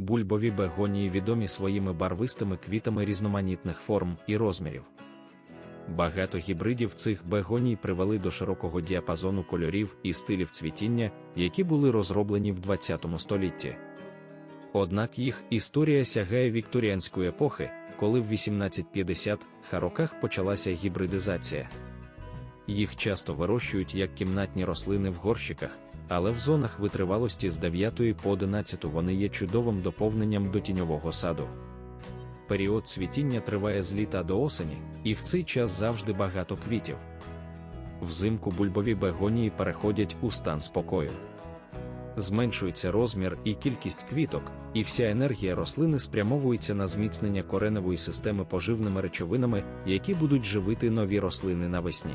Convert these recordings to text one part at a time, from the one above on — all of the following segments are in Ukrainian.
Бульбові бегонії відомі своїми барвистими квітами різноманітних форм і розмірів. Багато гібридів цих бегоній привели до широкого діапазону кольорів і стилів цвітіння, які були розроблені в ХХ столітті. Однак їх історія сягає вікторіанської епохи, коли в 1850 х роках почалася гібридизація. Їх часто вирощують як кімнатні рослини в горщиках, але в зонах витривалості з 9 по 11 вони є чудовим доповненням до тіньового саду. Період цвітіння триває з літа до осені, і в цей час завжди багато квітів. Взимку бульбові бегонії переходять у стан спокою. Зменшується розмір і кількість квіток, і вся енергія рослини спрямовується на зміцнення кореневої системи поживними речовинами, які будуть живити нові рослини навесні.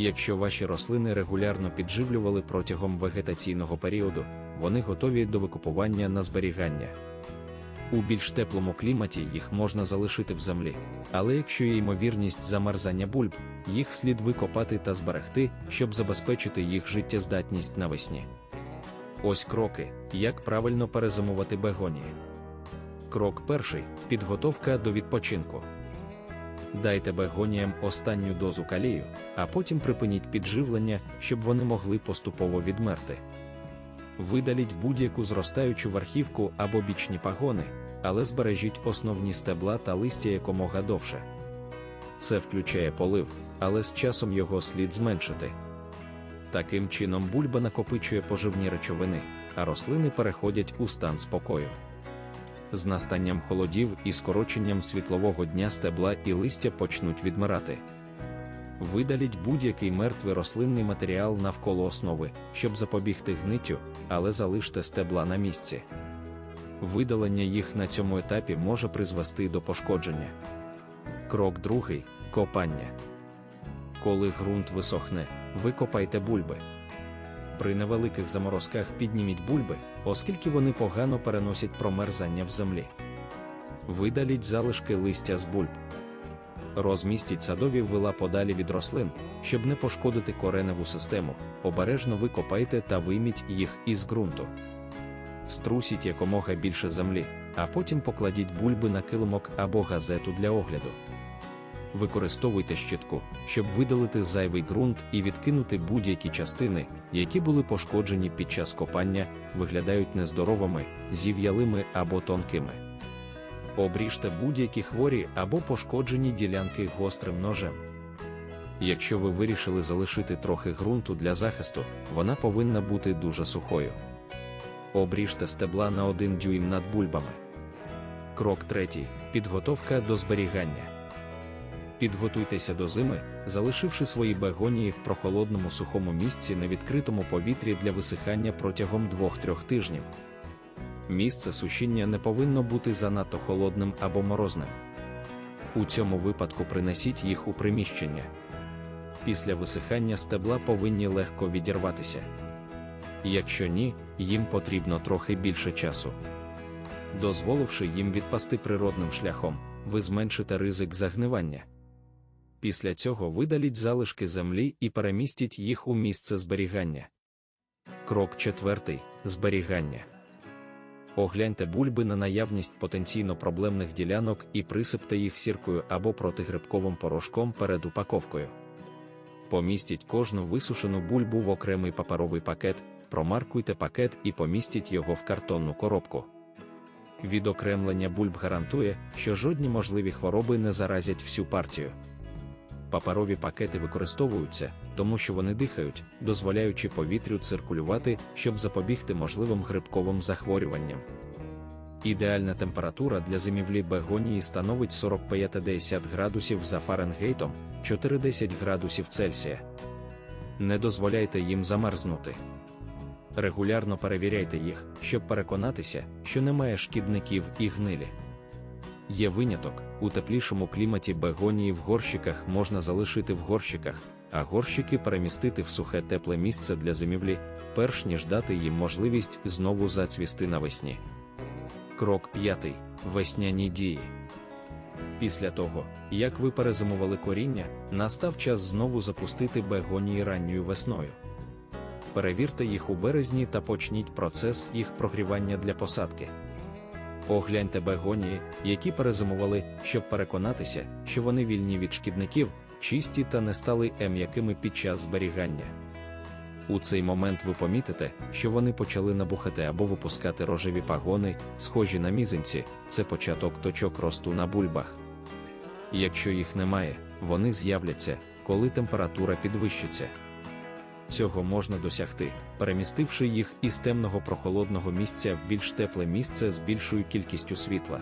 Якщо ваші рослини регулярно підживлювали протягом вегетаційного періоду, вони готові до викупування на зберігання. У більш теплому кліматі їх можна залишити в землі, але якщо є ймовірність замерзання бульб, їх слід викопати та зберегти, щоб забезпечити їх життєздатність навесні. Ось кроки, як правильно перезимувати бегонії. Крок перший підготовка до відпочинку. Дайте бегоніям останню дозу калію, а потім припиніть підживлення, щоб вони могли поступово відмерти. Видаліть будь-яку зростаючу верхівку або бічні пагони, але збережіть основні стебла та листя якомога довше. Це включає полив, але з часом його слід зменшити. Таким чином бульба накопичує поживні речовини, а рослини переходять у стан спокою. З настанням холодів і скороченням світлового дня стебла і листя почнуть відмирати. Видаліть будь-який мертвий рослинний матеріал навколо основи, щоб запобігти гниттю, але залиште стебла на місці. Видалення їх на цьому етапі може призвести до пошкодження. Крок другий копання. Коли ґрунт висохне, викопайте бульби. При невеликих заморозках підніміть бульби, оскільки вони погано переносять промерзання в землі. Видаліть залишки листя з бульб. Розмістіть садові вила подалі від рослин, щоб не пошкодити кореневу систему, обережно викопайте та вийміть їх із ґрунту. Струсіть якомога більше землі, а потім покладіть бульби на килимок або газету для огляду. Використовуйте щітку, щоб видалити зайвий ґрунт і відкинути будь-які частини, які були пошкоджені під час копання, виглядають нездоровими, зів'ялими або тонкими. Обріжте будь-які хворі або пошкоджені ділянки гострим ножем. Якщо ви вирішили залишити трохи ґрунту для захисту, вона повинна бути дуже сухою. Обріжте стебла на один дюйм над бульбами. Крок третій підготовка до зберігання. Підготуйтеся до зими, залишивши свої бегонії в прохолодному сухому місці на відкритому повітрі для висихання протягом 2-3 тижнів. Місце сушіння не повинно бути занадто холодним або морозним. У цьому випадку принесіть їх у приміщення. Після висихання стебла повинні легко відірватися. Якщо ні, їм потрібно трохи більше часу. Дозволивши їм відпасти природним шляхом, ви зменшите ризик загнивання. Після цього видаліть залишки землі і перемістіть їх у місце зберігання. Крок четвертий зберігання. Огляньте бульби на наявність потенційно проблемних ділянок і присипте їх сіркою або протигрибковим порошком перед упаковкою. Помістіть кожну висушену бульбу в окремий паперовий пакет, промаркуйте пакет і помістіть його в картонну коробку. Відокремлення бульб гарантує, що жодні можливі хвороби не заразять всю партію. Паперові пакети використовуються, тому що вони дихають, дозволяючи повітрю циркулювати, щоб запобігти можливим грибковим захворюванням. Ідеальна температура для зимівлі бегонії становить 45-10 градусів за Фаренгейтом, 4-10 градусів Цельсія. Не дозволяйте їм замерзнути. Регулярно перевіряйте їх, щоб переконатися, що немає шкідників і гнилі. Є виняток, у теплішому кліматі бегонії в горщиках можна залишити в горщиках, а горщики перемістити в сухе тепле місце для зимівлі, перш ніж дати їм можливість знову зацвісти навесні. Крок п'ятий весняні дії. Після того, як ви перезимували коріння, настав час знову запустити бегонії ранньою весною. Перевірте їх у березні та почніть процес їх прогрівання для посадки. Огляньте бегонії, які перезимували, щоб переконатися, що вони вільні від шкідників, чисті та не стали м'якими під час зберігання. У цей момент ви помітите, що вони почали набухати або випускати рожеві пагони, схожі на мізинці, це початок точок росту на бульбах. Якщо їх немає, вони з'являться, коли температура підвищиться. Цього можна досягти, перемістивши їх із темного прохолодного місця в більш тепле місце з більшою кількістю світла.